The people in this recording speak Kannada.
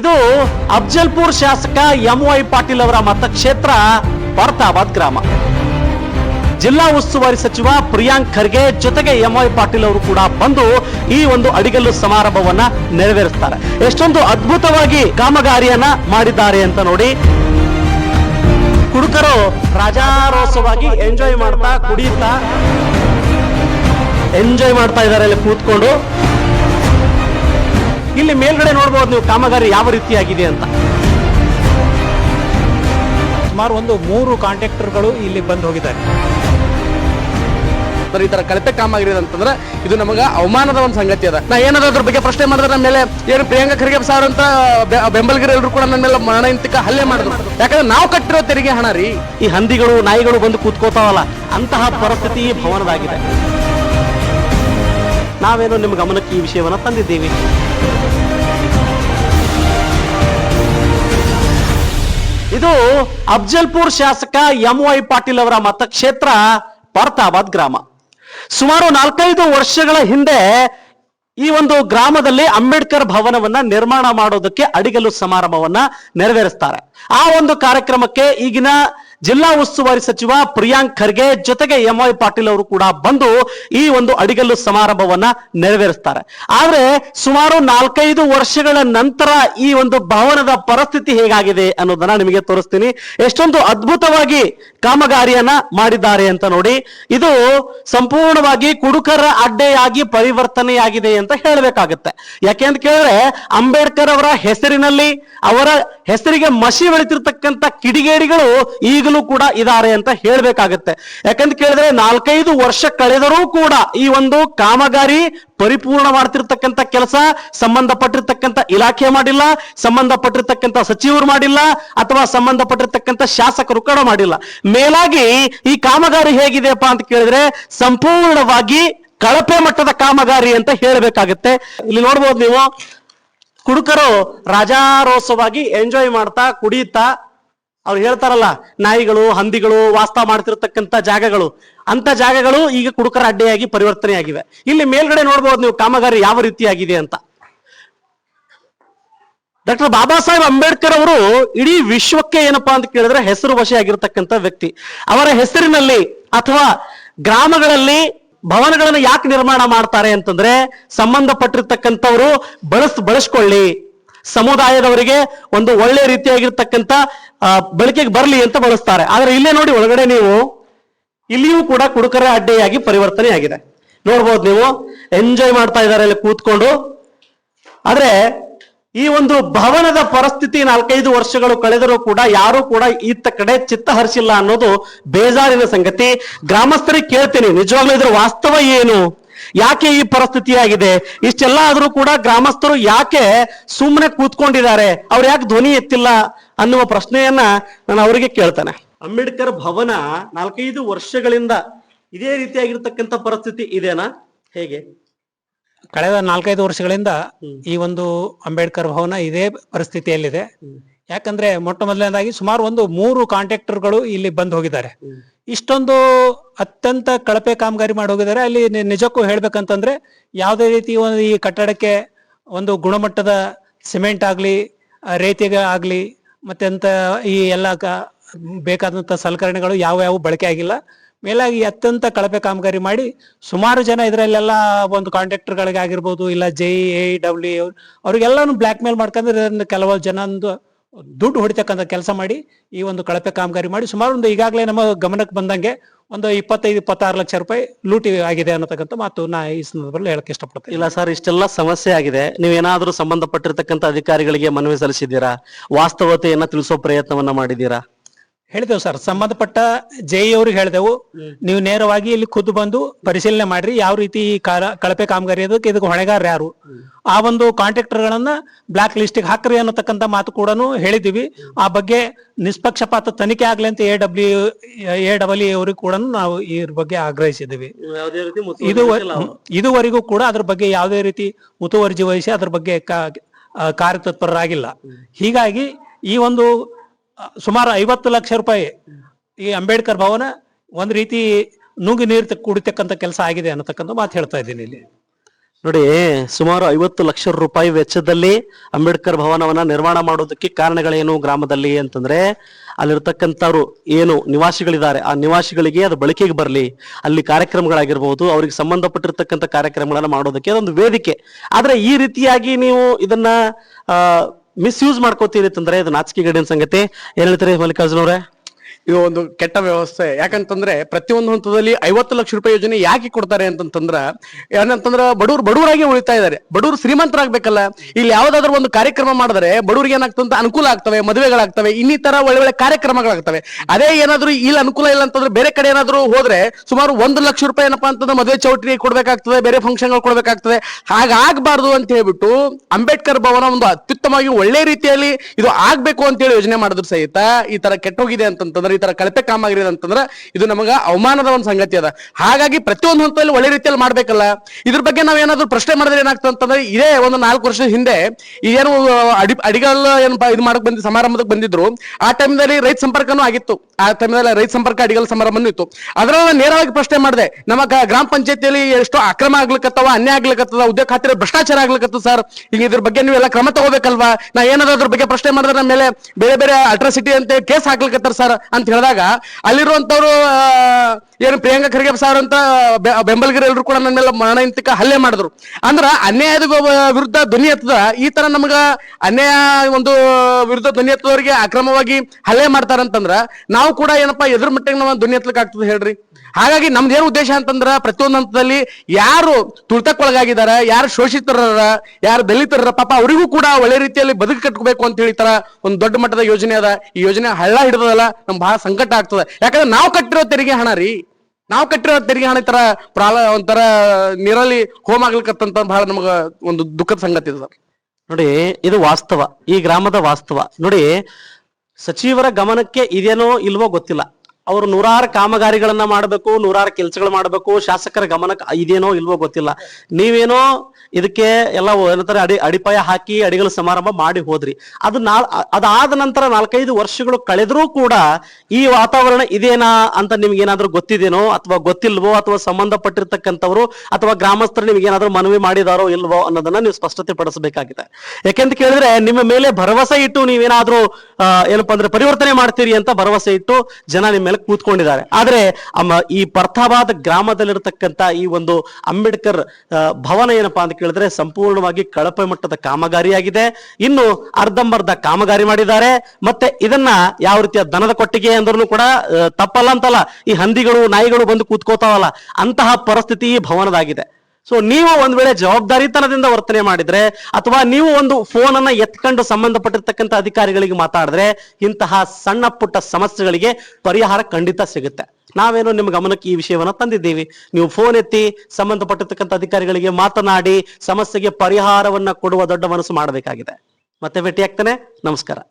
ಇದು ಅಫ್ಜಲ್ಪುರ್ ಶಾಸಕ ಎಂ ವೈ ಪಾಟೀಲ್ ಅವರ ಮತಕ್ಷೇತ್ರ ಪರ್ತಾಬಾದ್ ಗ್ರಾಮ. ಜಿಲ್ಲಾ ಉಸ್ತುವಾರಿ ಸಚಿವ ಪ್ರಿಯಾಂಕ್ ಖರ್ಗೆ ಜೊತೆಗೆ ಎಂ ವೈ ಪಾಟೀಲ್ ಅವರು ಕೂಡ ಬಂದು ಈ ಒಂದು ಅಡಿಗಲ್ಲು ಸಮಾರಂಭವನ್ನ ನೆರವೇರಿಸ್ತಾರೆ. ಎಷ್ಟೊಂದು ಅದ್ಭುತವಾಗಿ ಕಾಮಗಾರಿಯನ್ನ ಮಾಡಿದ್ದಾರೆ ಅಂತ ನೋಡಿ. ಕುಡುಕರು ರಾಜಾರೋಸವಾಗಿ ಎಂಜಾಯ್ ಮಾಡ್ತಾ ಕುಡಿಯುತ್ತಾ ಎಂಜಾಯ್ ಮಾಡ್ತಾ ಇದ್ದಾರೆ ಅಲ್ಲಿ ಕೂತ್ಕೊಂಡು. ಇಲ್ಲಿ ಮೇಲ್ಗಡೆ ನೋಡ್ಬೋದು ನೀವು ಕಾಮಗಾರಿ ಯಾವ ರೀತಿಯಾಗಿದೆ ಅಂತ. ಸುಮಾರು ಒಂದು ಮೂರು ಕಾಂಟ್ರಾಕ್ಟರ್ಗಳು ಇಲ್ಲಿ ಬಂದು ಹೋಗಿದ್ದಾರೆ. ಈ ತರ ಕಳಪೆ ಕಾಮಗಾರಿ ಅಂತಂದ್ರೆ ಇದು ನಮಗೆ ಅವಮಾನದ ಒಂದು ಸಂಗತಿ ಅದ. ನಾ ಏನಾದ್ರು ಅದ್ರ ಬಗ್ಗೆ ಪ್ರಶ್ನೆ ಮಾಡಿದ್ರೆ ನಮ್ಮ ಮೇಲೆ ಏನು ಪ್ರಿಯಾಂಕಾ ಖರ್ಗೆ ಸರ್ ಅಂತ ಬೆಂಬಲಗಿರಿ ಬೆಂಬಲಿಗರು ಎಲ್ಲರೂ ಕೂಡ ನನ್ನ ಮೇಲೆ ಮರಣಾಂತಿಕ ಹಲ್ಲೆ ಮಾಡಿದ್ರು. ಯಾಕಂದ್ರೆ ನಾವು ಕಟ್ಟಿರೋ ತೆರಿಗೆ ಹಣ ರೀ. ಈ ಹಂದಿಗಳು ನಾಯಿಗಳು ಬಂದು ಕೂತ್ಕೋತಾವಲ್ಲ ಅಂತಹ ಪರಿಸ್ಥಿತಿ ಈ ಭವನದಾಗಿದೆ. ನಾವೇನು ನಿಮ್ಮ ಗಮನಕ್ಕೆ ಈ ವಿಷಯವನ್ನ ತಂದಿದ್ದೀವಿ. ಇದು ಅಫ್ಜಲ್ಪುರ್ ಶಾಸಕ ಎಂ ವೈ ಪಾಟೀಲ್ ಅವರ ಮತಕ್ಷೇತ್ರ ಪರ್ತಾಬಾದ್ ಗ್ರಾಮ. ಸುಮಾರು ನಾಲ್ಕೈದು ವರ್ಷಗಳ ಹಿಂದೆ ಈ ಒಂದು ಗ್ರಾಮದಲ್ಲಿ ಅಂಬೇಡ್ಕರ್ ಭವನವನ್ನ ನಿರ್ಮಾಣ ಮಾಡೋದಕ್ಕೆ ಅಡಿಗಲು ಸಮಾರಂಭವನ್ನ ನೆರವೇರಿಸ್ತಾರೆ. ಆ ಒಂದು ಕಾರ್ಯಕ್ರಮಕ್ಕೆ ಈಗಿನ ಜಿಲ್ಲಾ ಉಸ್ತುವಾರಿ ಸಚಿವ ಪ್ರಿಯಾಂಕ್ ಖರ್ಗೆ ಜೊತೆಗೆ ಎಂ ವೈ ಪಾಟೀಲ್ ಅವರು ಕೂಡ ಬಂದು ಈ ಒಂದು ಅಡಿಗಲ್ಲು ಸಮಾರಂಭವನ್ನ ನೆರವೇರಿಸ್ತಾರೆ. ಆದ್ರೆ ಸುಮಾರು ನಾಲ್ಕೈದು ವರ್ಷಗಳ ನಂತರ ಈ ಒಂದು ಭವನದ ಪರಿಸ್ಥಿತಿ ಹೇಗಾಗಿದೆ ಅನ್ನೋದನ್ನ ನಿಮಗೆ ತೋರಿಸ್ತೀನಿ. ಎಷ್ಟೊಂದು ಅದ್ಭುತವಾಗಿ ಕಾಮಗಾರಿಯನ್ನ ಮಾಡಿದ್ದಾರೆ ಅಂತ ನೋಡಿ. ಇದು ಸಂಪೂರ್ಣವಾಗಿ ಕುಡುಕರ ಅಡ್ಡೆಯಾಗಿ ಪರಿವರ್ತನೆಯಾಗಿದೆ ಅಂತ ಹೇಳಬೇಕಾಗುತ್ತೆ. ಯಾಕೆ ಅಂತ ಕೇಳಿದ್ರೆ ಅಂಬೇಡ್ಕರ್ ಅವರ ಹೆಸರಿನಲ್ಲಿ ಅವರ ಹೆಸರಿಗೆ ಮಸಿ ಬೆಳೆತಿರ್ತಕ್ಕಂಥ ಕಿಡಿಗೇಡಿಗಳು ಈಗಲೂ ಕೂಡ ಇದಾರೆ ಅಂತ ಹೇಳಬೇಕಾಗುತ್ತೆ. ಯಾಕಂತ ಕೇಳಿದ್ರೆ ನಾಲ್ಕೈದು ವರ್ಷ ಕಳೆದರೂ ಕೂಡ ಈ ಒಂದು ಕಾಮಗಾರಿ ಪರಿಪೂರ್ಣ ಮಾಡ್ತಿರ್ತಕ್ಕಂಥ ಕೆಲಸ, ಸಂಬಂಧಪಟ್ಟಿರ್ತಕ್ಕಂಥ ಇಲಾಖೆ ಮಾಡಿಲ್ಲ, ಸಂಬಂಧಪಟ್ಟಿರ್ತಕ್ಕಂಥ ಸಚಿವರು ಮಾಡಿಲ್ಲ, ಅಥವಾ ಸಂಬಂಧಪಟ್ಟಿರ್ತಕ್ಕಂಥ ಶಾಸಕರು ಕೂಡ ಮಾಡಿಲ್ಲ. ಮೇಲಾಗಿ ಈ ಕಾಮಗಾರಿ ಹೇಗಿದೆಯಪ್ಪ ಅಂತ ಕೇಳಿದ್ರೆ ಸಂಪೂರ್ಣವಾಗಿ ಕಳಪೆ ಮಟ್ಟದ ಕಾಮಗಾರಿ ಅಂತ ಹೇಳಬೇಕಾಗತ್ತೆ. ಇಲ್ಲಿ ನೋಡ್ಬೋದು ನೀವು, ಕುಡುಕರು ರಾಜಾರೋಸವಾಗಿ ಎಂಜಾಯ್ ಮಾಡ್ತಾ ಕುಡಿಯುತ್ತಾ ಅವ್ರು ಹೇಳ್ತಾರಲ್ಲ, ನಾಯಿಗಳು, ಹಂದಿಗಳು ವಾಸ್ತ ಮಾಡ್ತಿರ್ತಕ್ಕಂಥ ಜಾಗಗಳು. ಅಂತ ಜಾಗಗಳು ಈಗ ಕುಡುಕರ ಅಡ್ಡೆಯಾಗಿ ಪರಿವರ್ತನೆಯಾಗಿವೆ. ಇಲ್ಲಿ ಮೇಲ್ಗಡೆ ನೋಡ್ಬೋದು ನೀವು, ಕಾಮಗಾರಿ ಯಾವ ರೀತಿಯಾಗಿದೆ ಅಂತ. ಡಾಕ್ಟರ್ ಬಾಬಾ ಸಾಹೇಬ್ ಅಂಬೇಡ್ಕರ್ ಅವರು ಇಡೀ ವಿಶ್ವಕ್ಕೆ ಏನಪ್ಪಾ ಅಂತ ಕೇಳಿದ್ರೆ ಹೆಸರು ಆಗಿರತಕ್ಕಂಥ ವ್ಯಕ್ತಿ. ಅವರ ಹೆಸರಿನಲ್ಲಿ ಅಥವಾ ಗ್ರಾಮಗಳಲ್ಲಿ ಭವನಗಳನ್ನು ಯಾಕೆ ನಿರ್ಮಾಣ ಮಾಡ್ತಾರೆ ಅಂತಂದ್ರೆ ಸಂಬಂಧಪಟ್ಟಿರ್ತಕ್ಕಂಥವ್ರು ಬಳಸ್, ಬಳಸ್ಕೊಳ್ಳಿ. ಸಮುದಾಯದವರಿಗೆ ಒಂದು ಒಳ್ಳೆ ರೀತಿಯಾಗಿರ್ತಕ್ಕಂಥ ಬಳಕೆಗೆ ಬರಲಿ ಅಂತ ಬಳಸ್ತಾರೆ. ಆದ್ರೆ ಇಲ್ಲೇ ನೋಡಿ ಒಳಗಡೆ ನೀವು, ಇಲ್ಲಿಯೂ ಕೂಡ ಕುಡುಕರ ಅಡ್ಡೆಯಾಗಿ ಪರಿವರ್ತನೆಯಾಗಿದೆ. ನೋಡ್ಬೋದು ನೀವು, ಎಂಜಾಯ್ ಮಾಡ್ತಾ ಇದ್ದಾರೆ ಅಲ್ಲಿ ಕೂತ್ಕೊಂಡು. ಆದ್ರೆ ಈ ಒಂದು ಭವನದ ಪರಿಸ್ಥಿತಿ ನಾಲ್ಕೈದು ವರ್ಷಗಳು ಕಳೆದರೂ ಕೂಡ ಯಾರು ಕೂಡ ಈತ ಕಡೆ ಚಿತ್ತ ಹರಿಸಿಲ್ಲ ಅನ್ನೋದು ಬೇಜಾರಿನ ಸಂಗತಿ. ಗ್ರಾಮಸ್ಥರಿಗೆ ಕೇಳ್ತೀನಿ, ನಿಜವಾಗ್ಲೂ ಇದ್ರ ವಾಸ್ತವ ಏನು? ಯಾಕೆ ಈ ಪರಿಸ್ಥಿತಿ ಆಗಿದೆ ಇಷ್ಟೆಲ್ಲ ಆದ್ರೂ ಕೂಡ ಗ್ರಾಮಸ್ಥರು ಯಾಕೆ ಸುಮ್ಮನೆ ಕೂತ್ಕೊಂಡಿದ್ದಾರೆ? ಅವ್ರು ಯಾಕೆ ಧ್ವನಿ ಎತ್ತಿಲ್ಲ ಅನ್ನುವ ಪ್ರಶ್ನೆಯನ್ನ ನಾನು ಅವರಿಗೆ ಕೇಳ್ತಾನೆ. ಅಂಬೇಡ್ಕರ್ ಭವನ ನಾಲ್ಕೈದು ವರ್ಷಗಳಿಂದ ಇದೇ ರೀತಿಯಾಗಿರ್ತಕ್ಕಂಥ ಪರಿಸ್ಥಿತಿ ಇದೆನಾ? ಹೇಗೆ? ಕಳೆದ ನಾಲ್ಕೈದು ವರ್ಷಗಳಿಂದ ಈ ಒಂದು ಅಂಬೇಡ್ಕರ್ ಭವನ ಇದೇ ಪರಿಸ್ಥಿತಿಯಲ್ಲಿದೆ. ಯಾಕಂದ್ರೆ ಮೊಟ್ಟ ಮೊದಲನೇದಾಗಿ ಸುಮಾರು ಒಂದು ಮೂರು ಕಾಂಟ್ರಾಕ್ಟರ್ಗಳು ಇಲ್ಲಿ ಬಂದು ಹೋಗಿದ್ದಾರೆ. ಇಷ್ಟೊಂದು ಅತ್ಯಂತ ಕಳಪೆ ಕಾಮಗಾರಿ ಮಾಡಿ ಹೋಗಿದ್ದಾರೆ. ಅಲ್ಲಿ ನಿಜಕ್ಕೂ ಹೇಳ್ಬೇಕಂತಂದ್ರೆ ಯಾವುದೇ ರೀತಿ ಒಂದು ಈ ಕಟ್ಟಡಕ್ಕೆ ಒಂದು ಗುಣಮಟ್ಟದ ಸಿಮೆಂಟ್ ಆಗಲಿ ರೇತಿಗೆ ಆಗಲಿ ಮತ್ತೆ ಅಂತ ಈ ಎಲ್ಲ ಬೇಕಾದಂಥ ಬೇಕಾದಂತ ಸಲಕರಣೆಗಳು ಯಾವ ಯಾವ ಬಳಕೆ ಆಗಿಲ್ಲ. ಮೇಲಾಗಿ ಅತ್ಯಂತ ಕಳಪೆ ಕಾಮಗಾರಿ ಮಾಡಿ ಸುಮಾರು ಜನ ಇದರಲ್ಲೆಲ್ಲ ಒಂದು ಕಾಂಟ್ರಾಕ್ಟರ್ಗಳಿಗೆ ಆಗಿರ್ಬೋದು ಇಲ್ಲ ಜೆ ಎ ಡಬ್ಲ್ಯೂ ಅವ್ರಿಗೆಲ್ಲನೂ ಬ್ಲ್ಯಾಕ್ ಮೇಲ್ ಮಾಡ್ಕೊಂಡ್ರೆ ಇದರಿಂದ ಕೆಲವು ಜನ ಒಂದು ದುಡ್ಡು ಹೊಡಿತಕ್ಕಂಥ ಕೆಲಸ ಮಾಡಿ, ಈ ಒಂದು ಕಳಪೆ ಕಾಮಗಾರಿ ಮಾಡಿ, ಸುಮಾರು ಒಂದು ಈಗಾಗಲೇ ನಮ್ಮ ಗಮನಕ್ಕೆ ಬಂದಂಗೆ ಒಂದು ಇಪ್ಪತ್ತೈದು, ಇಪ್ಪತ್ತಾರು ಲಕ್ಷ ರೂಪಾಯಿ ಲೂಟಿ ಆಗಿದೆ ಅನ್ನತಕ್ಕಂಥ ಮಾತು ನಾ ಈ ಸಂದರ್ಭದಲ್ಲಿ ಹೇಳಕ್ಕೆ ಇಷ್ಟಪಡ್ತೀನಿ. ಇಲ್ಲ ಸರ್, ಇಷ್ಟೆಲ್ಲ ಸಮಸ್ಯೆ ಆಗಿದೆ. ನೀವು ಏನಾದರೂ ಸಂಬಂಧಪಟ್ಟಿರ್ತಕ್ಕಂಥ ಅಧಿಕಾರಿಗಳಿಗೆ ಮನವಿ ಸಲ್ಲಿಸಿದ್ದೀರಾ? ವಾಸ್ತವತೆಯನ್ನ ತಿಳಿಸೋ ಪ್ರಯತ್ನವನ್ನ ಮಾಡಿದ್ದೀರಾ? ಹೇಳಿದೆವು ಸರ್ ಸಂಬಂಧಪಟ್ಟ ಜೈ ಅವ್ರಿಗೆ ಹೇಳಿದೆವು ನೀವು ನೇರವಾಗಿ ಇಲ್ಲಿ ಖುದ್ದು ಬಂದು ಪರಿಶೀಲನೆ ಮಾಡ್ರಿ ಯಾವ ರೀತಿ ಕಳಪೆ ಕಾಮಗಾರಿ ಅದಕ್ಕೆ ಇದಕ್ಕೆ ಹೊಣೆಗಾರ ಯಾರು? ಆ ಒಂದು ಕಾಂಟ್ರಾಕ್ಟರ್ ಗಳನ್ನ ಬ್ಲಾಕ್ ಲಿಸ್ಟಿಗೆ ಹಾಕ್ರಿ ಅನ್ನತಕ್ಕಂಥ ಮಾತು ಕೂಡ ಹೇಳಿದೀವಿ. ಆ ಬಗ್ಗೆ ನಿಷ್ಪಕ್ಷಪಾತ ತನಿಖೆ ಆಗ್ಲಿ ಅಂತ ಎ ಡಬ್ಲ್ಯೂ ಎ ಡಬಲ್ ಅವ್ರಿಗೆ ಕೂಡ ನಾವು ಈ ಬಗ್ಗೆ ಆಗ್ರಹಿಸಿದ್ದೀವಿ. ಇದು ಇದುವರೆಗೂ ಕೂಡ ಅದ್ರ ಬಗ್ಗೆ ಯಾವುದೇ ರೀತಿ ಮುತುವರ್ಜಿ ವಹಿಸಿ ಅದ್ರ ಬಗ್ಗೆ ಕಾರ್ಯತತ್ಪರರಾಗಿಲ್ಲ. ಹೀಗಾಗಿ ಈ ಒಂದು ಸುಮಾರು ಐವತ್ತು ಲಕ್ಷ ರೂಪಾಯಿ ಈ ಅಂಬೇಡ್ಕರ್ ಭವನ ಒಂದು ರೀತಿ ನುಂಗಿ ನೀರು ಕುಡಿತಕ್ಕಂಥ ಕೆಲಸ ಆಗಿದೆ ಅನ್ನತಕ್ಕಂಥ ಮಾತು ಹೇಳ್ತಾ ಇದ್ದೀನಿ ಇಲ್ಲಿ. ನೋಡಿ, ಸುಮಾರು ಐವತ್ತು ಲಕ್ಷ ರೂಪಾಯಿ ವೆಚ್ಚದಲ್ಲಿ ಅಂಬೇಡ್ಕರ್ ಭವನವನ್ನ ನಿರ್ಮಾಣ ಮಾಡೋದಕ್ಕೆ ಕಾರಣಗಳೇನು ಗ್ರಾಮದಲ್ಲಿ ಅಂತಂದ್ರೆ, ಅಲ್ಲಿರ್ತಕ್ಕಂಥವ್ರು ಏನು ನಿವಾಸಿಗಳಿದ್ದಾರೆ, ಆ ನಿವಾಸಿಗಳಿಗೆ ಅದು ಬಳಕೆಗೆ ಬರಲಿ, ಅಲ್ಲಿ ಕಾರ್ಯಕ್ರಮಗಳಾಗಿರ್ಬೋದು, ಅವ್ರಿಗೆ ಸಂಬಂಧಪಟ್ಟಿರ್ತಕ್ಕಂಥ ಕಾರ್ಯಕ್ರಮಗಳನ್ನ ಮಾಡೋದಕ್ಕೆ ಅದೊಂದು ವೇದಿಕೆ. ಆದ್ರೆ ಈ ರೀತಿಯಾಗಿ ನೀವು ಇದನ್ನ ಮಿಸ್ಯೂಸ್ ಮಾಡ್ಕೋತೀರಿ ಅಂತಂದ್ರೆ ಇದು ನಾಚಿಕೆ ಗಡಿನ ಸಂಗತಿ. ಏನ್ ಹೇಳ್ತೀರಿ ಮಲ್ಲಿಕಾರ್ಜುನ್ ಅವರೇ? ಇದು ಒಂದು ಕೆಟ್ಟ ವ್ಯವಸ್ಥೆ. ಯಾಕಂತಂದ್ರೆ ಪ್ರತಿಯೊಂದು ಹಂತದಲ್ಲಿ ಐವತ್ತು ಲಕ್ಷ ರೂಪಾಯಿ ಯೋಜನೆ ಯಾಕೆ ಕೊಡ್ತಾರೆ ಅಂತಂತಂದ್ರ, ಏನಂತಂದ್ರ ಬಡವ್ರು ಬಡವರಾಗಿ ಉಳಿತಾ ಇದ್ದಾರೆ. ಬಡವ್ರು ಶ್ರೀಮಂತರಾಗ್ಬೇಕಲ್ಲ. ಇಲ್ಲಿ ಯಾವ್ದಾದ್ರು ಒಂದು ಕಾರ್ಯಕ್ರಮ ಮಾಡಿದ್ರೆ ಬಡವ್ರಿಗೆ ಏನಾಗ್ತಂತ ಅನುಕೂಲ ಆಗ್ತವೆ, ಮದುವೆಗಳಾಗ್ತವೆ, ಇನ್ನಿತರ ಒಳ್ಳೆ ಒಳ್ಳೆ ಕಾರ್ಯಕ್ರಮಗಳಾಗ್ತವೆ. ಅದೇ ಏನಾದ್ರು ಇಲ್ಲಿ ಅನುಕೂಲ ಇಲ್ಲ ಅಂತಂದ್ರೆ ಬೇರೆ ಕಡೆ ಏನಾದ್ರು ಹೋದ್ರೆ ಸುಮಾರು ಒಂದು ಲಕ್ಷ ರೂಪಾಯಿ ಏನಪ್ಪಾ ಅಂತಂದ್ರೆ ಮದುವೆ ಚೌಟ್ರಿ ಕೊಡ್ಬೇಕಾಗ್ತದೆ, ಬೇರೆ ಫಂಕ್ಷನ್ ಫಂಕ್ಷನ್ಗಳು ಕೊಡ್ಬೇಕಾಗ್ತದೆ. ಹಾಗಾಗಬಾರ್ದು ಅಂತ ಹೇಳ್ಬಿಟ್ಟು ಅಂಬೇಡ್ಕರ್ ಭವನ ಒಂದು ಅತ್ಯುತ್ತಮವಾಗಿ ಒಳ್ಳೆ ರೀತಿಯಲ್ಲಿ ಇದು ಆಗ್ಬೇಕು ಅಂತ ಹೇಳಿ ಯೋಜನೆ ಮಾಡಿದ್ರು ಸಹಿತ ಈ ತರ ಕೆಟ್ಟೋಗಿದೆ ಅಂತಂತಂದ್ರೆ ಈ ತರ ಕಳಪೆ ಕಾಮಗಾರಿ ಅಂತಂದ್ರೆ ಇದು ನಮಗ ಅವಮಾನದ ಒಂದು ಸಂಗತಿ ಅದ. ಹಾಗಾಗಿ ಪ್ರತಿಯೊಂದು ಹಂತದಲ್ಲಿ ಒಳ್ಳೆ ರೀತಿಯಲ್ಲಿ ಮಾಡ್ಬೇಕಲ್ಲ. ಇದ್ರ ಬಗ್ಗೆ ನಾವ್ ಏನಾದ್ರು ಪ್ರಶ್ನೆ ಮಾಡಿದ್ರೆ ಏನಾಗ್ತದೆ ಅಂತಂದ್ರೆ ಇದೇ ಒಂದು ನಾಲ್ಕು ವರ್ಷದ ಹಿಂದೆ ಏನು ಅಡಿ ಅಡಿಗಲ್ ಏನ್ ಇದು ಮಾಡಕ್ ಬಂದಿ ಸಮಾರಂಭಕ್ಕೆ ಬಂದಿದ್ರು. ಆ ಟೈಮ್ದಲ್ಲಿ ರೈತ ಸಂಪರ್ಕನೂ ಆಗಿತ್ತು. ಆ ಟೈಮ್ದಲ್ಲಿ ರೈತ ಸಂಪರ್ಕ ಅಡಿಗಲ್ ಸಮಾರಂಭನೂ ಇತ್ತು. ಅದ್ರಲ್ಲಿ ನೇರವಾಗಿ ಪ್ರಶ್ನೆ ಮಾಡಿದೆ. ನಮ್ಮ ಗ್ರಾಮ ಪಂಚಾಯತಿಯಲ್ಲಿ ಎಷ್ಟೋ ಅಕ್ರಮ ಆಗ್ಲಿಕ್ಕತ್ತವ ಅನ್ಯಾಯ ಆಗ್ಲಿಕ್ಕತ್ತದ ಉದ್ಯೋಗ ಖಾತ್ರಿ ಭ್ರಷ್ಟಾಚಾರ ಆಗ್ಲಿಕ್ಕತ್ತು ಸರ್. ಈಗ ಇದ್ರ ಬಗ್ಗೆ ನೀವೆಲ್ಲ ಕ್ರಮ ತಗೋಬೇಕಲ್ವಾ? ನಾ ಏನಾದ್ರು ಅದ್ರ ಬಗ್ಗೆ ಪ್ರಶ್ನೆ ಮಾಡಿದ್ರೆ ಮೇಲೆ ಬೇರೆ ಬೇರೆ ಅಲ್ಟ್ರಾಸಿಟಿ ಅಂತ ಕೇಸ್ ಹಾಕ್ಲಿಕ್ಕತ್ತಾರ ಸರ್. ಅಂತ ಹೇಳಿದಾಗ ಅಲ್ಲಿರುವಂತವ್ರು ಏನು ಪ್ರಿಯಾಂಕಾ ಖರ್ಗೆ ಸಾರ್ ಅಂತ ಬೆಂಬಲಿಗರು ಎಲ್ಲರೂ ಕೂಡ ನನ್ನ ಮೇಲೆ ಮರಣಾಂತಿಕ ಹಲ್ಲೆ ಮಾಡಿದ್ರು. ಅಂದ್ರ ಅನ್ಯಾಯದ ವಿರುದ್ಧ ಧ್ವನಿ ಎತ್ತದ, ಈ ತರ ನಮಗ ಅನ್ಯಾಯ ಒಂದು ವಿರುದ್ಧ ಧ್ವನಿ ಎತ್ತದವರಿಗೆ ಅಕ್ರಮವಾಗಿ ಹಲ್ಲೆ ಮಾಡ್ತಾರಂತಂದ್ರ, ನಾವು ಕೂಡ ಏನಪ್ಪಾ ಎದುರು ಮಟ್ಟಿಗೆ ನಾವು ಧ್ವನಿ ಎತ್ತಲಿಕ್ಕೆ ಆಗ್ತದೆ ಹೇಳ್ರಿ? ಹಾಗಾಗಿ ನಮ್ದು ಏನು ಉದ್ದೇಶ ಅಂತಂದ್ರ ಪ್ರತಿಯೊಂದು ಹಂತದಲ್ಲಿ ಯಾರು ತುಳಿತಕ್ಕೊಳಗಾಗಿದ್ದಾರೆ ಯಾರು ಶೋಷಿತರರ, ಯಾರು ದಲಿತರರ, ಪಾಪ ಅವರಿಗೂ ಕೂಡ ಒಳ್ಳೆ ರೀತಿಯಲ್ಲಿ ಬದುಕು ಕಟ್ಕೋಬೇಕು ಅಂತ ಹೇಳಿ ತರ ಒಂದು ದೊಡ್ಡ ಮಟ್ಟದ ಯೋಜನೆ ಅದ. ಈ ಯೋಜನೆ ಹಳ್ಳ ಹಿಡಿದಲ್ಲ ನಮ್ ಬಹಳ ಸಂಕಟ ಆಗ್ತದೆ. ಯಾಕಂದ್ರೆ ನಾವು ಕಟ್ಟಿರೋ ತೆರಿಗೆ ಹಣ ರೀ. ನಾವು ಕಟ್ಟಿರೋ ತೆರಿಗೆ ಹಣ ಈ ತರ ಪ್ರಾಲ ಒಂಥರ ನೀರಲ್ಲಿ ಹೋಮ್ ಆಗ್ಲಿಕ್ಕಂತ ಬಹಳ ನಮಗ ಒಂದು ದುಃಖದ ಸಂಗತಿ ಇದೆ ನೋಡಿ, ಇದು ವಾಸ್ತವ. ಈ ಗ್ರಾಮದ ವಾಸ್ತವ. ನೋಡಿ, ಸಚಿವರ ಗಮನಕ್ಕೆ ಇದೇನೋ ಇಲ್ವೋ ಗೊತ್ತಿಲ್ಲ. ಅವರು ನೂರಾರು ಕಾಮಗಾರಿಗಳನ್ನ ಮಾಡಬೇಕು, ನೂರಾರು ಕೆಲಸಗಳು ಮಾಡಬೇಕು, ಶಾಸಕರ ಗಮನಕ್ಕೆ ಇದೇನೋ ಇಲ್ವೋ ಗೊತ್ತಿಲ್ಲ. ನೀವೇನೋ ಇದಕ್ಕೆ ಎಲ್ಲ ಏನಂತಾರೆ, ಅಡಿ, ಅಡಿಪಾಯ ಹಾಕಿ ಅಡಿಗಳ ಸಮಾರಂಭ ಮಾಡಿ ಹೋದ್ರಿ. ಅದು ನಾಲ್ ಅದಾದ ನಂತರ ನಾಲ್ಕೈದು ವರ್ಷಗಳು ಕಳೆದ್ರೂ ಕೂಡ ಈ ವಾತಾವರಣ ಇದೇನಾ ಅಂತ ನಿಮ್ಗೆ ಏನಾದ್ರೂ ಗೊತ್ತಿದೇನೋ ಅಥವಾ ಗೊತ್ತಿಲ್ವೋ ಅಥವಾ ಸಂಬಂಧಪಟ್ಟಿರ್ತಕ್ಕಂಥವ್ರು ಅಥವಾ ಗ್ರಾಮಸ್ಥರು ನಿಮ್ಗೆ ಏನಾದ್ರೂ ಮನವಿ ಮಾಡಿದಾರೋ ಇಲ್ವೋ ಅನ್ನೋದನ್ನ ನೀವು ಸ್ಪಷ್ಟತೆ ಪಡಿಸಬೇಕಾಗಿದೆ. ಯಾಕೆಂತ ಕೇಳಿದ್ರೆ ನಿಮ್ಮ ಮೇಲೆ ಭರವಸೆ ಇಟ್ಟು ನೀವೇನಾದ್ರೂ ಏನಪ್ಪಾ ಅಂದ್ರೆ ಪರಿವರ್ತನೆ ಮಾಡ್ತೀರಿ ಅಂತ ಭರವಸೆ ಇಟ್ಟು ಜನ ನಿಮ್ಮ ಮೇಲೆ ಕೂತ್ಕೊಂಡಿದ್ದಾರೆ. ಆದರೆ ಈ ಪರ್ಥಾಬಾದ್ ಗ್ರಾಮದಲ್ಲಿರತಕ್ಕಂಥ ಈ ಒಂದು ಅಂಬೇಡ್ಕರ್ ಭವನ ಏನಪ್ಪಾ ಅಂತ ಕೇಳಿದ್ರೆ ಸಂಪೂರ್ಣವಾಗಿ ಕಳಪೆ ಮಟ್ಟದ ಕಾಮಗಾರಿಯಾಗಿದೆ. ಇನ್ನು ಅರ್ಧಂಬರ್ಧ ಕಾಮಗಾರಿ ಮಾಡಿದ್ದಾರೆ. ಮತ್ತೆ ಇದನ್ನ ಯಾವ ರೀತಿಯ ದನದ ಕೊಟ್ಟಿಗೆ ಅಂದ್ರೂ ಕೂಡ ತಪ್ಪಲ್ಲ ಅಂತಲ್ಲ, ಈ ಹಂದಿಗಳು, ನಾಯಿಗಳು ಬಂದು ಕೂತ್ಕೋತಾವಲ್ಲ, ಅಂತಹ ಪರಿಸ್ಥಿತಿ ಈ ಭವನದಾಗಿದೆ. ಸೊ ನೀವು ಒಂದ್ ವೇಳೆ ಜವಾಬ್ದಾರಿತನದಿಂದ ವರ್ತನೆ ಮಾಡಿದ್ರೆ, ಅಥವಾ ನೀವು ಒಂದು ಫೋನ್ ಅನ್ನ ಎತ್ಕೊಂಡು ಸಂಬಂಧಪಟ್ಟಿರ್ತಕ್ಕಂಥ ಅಧಿಕಾರಿಗಳಿಗೆ ಮಾತಾಡಿದ್ರೆ, ಇಂತಹ ಸಣ್ಣ ಪುಟ್ಟ ಸಮಸ್ಯೆಗಳಿಗೆ ಪರಿಹಾರ ಖಂಡಿತ ಸಿಗುತ್ತೆ. ನಾವೇನು ನಿಮ್ಮ ಗಮನಕ್ಕೆ ಈ ವಿಷಯವನ್ನ ತಂದಿದ್ದೀವಿ. ನೀವು ಫೋನ್ ಎತ್ತಿ ಸಂಬಂಧಪಟ್ಟಿರ್ತಕ್ಕಂಥ ಅಧಿಕಾರಿಗಳಿಗೆ ಮಾತನಾಡಿ, ಸಮಸ್ಯೆಗೆ ಪರಿಹಾರವನ್ನ ಕೊಡುವ ದೊಡ್ಡ ಮನಸ್ಸು ಮಾಡಬೇಕಾಗಿದೆ. ಮತ್ತೆ ಭೇಟಿಯಾಗ್ತಾನೆ ನಮಸ್ಕಾರ.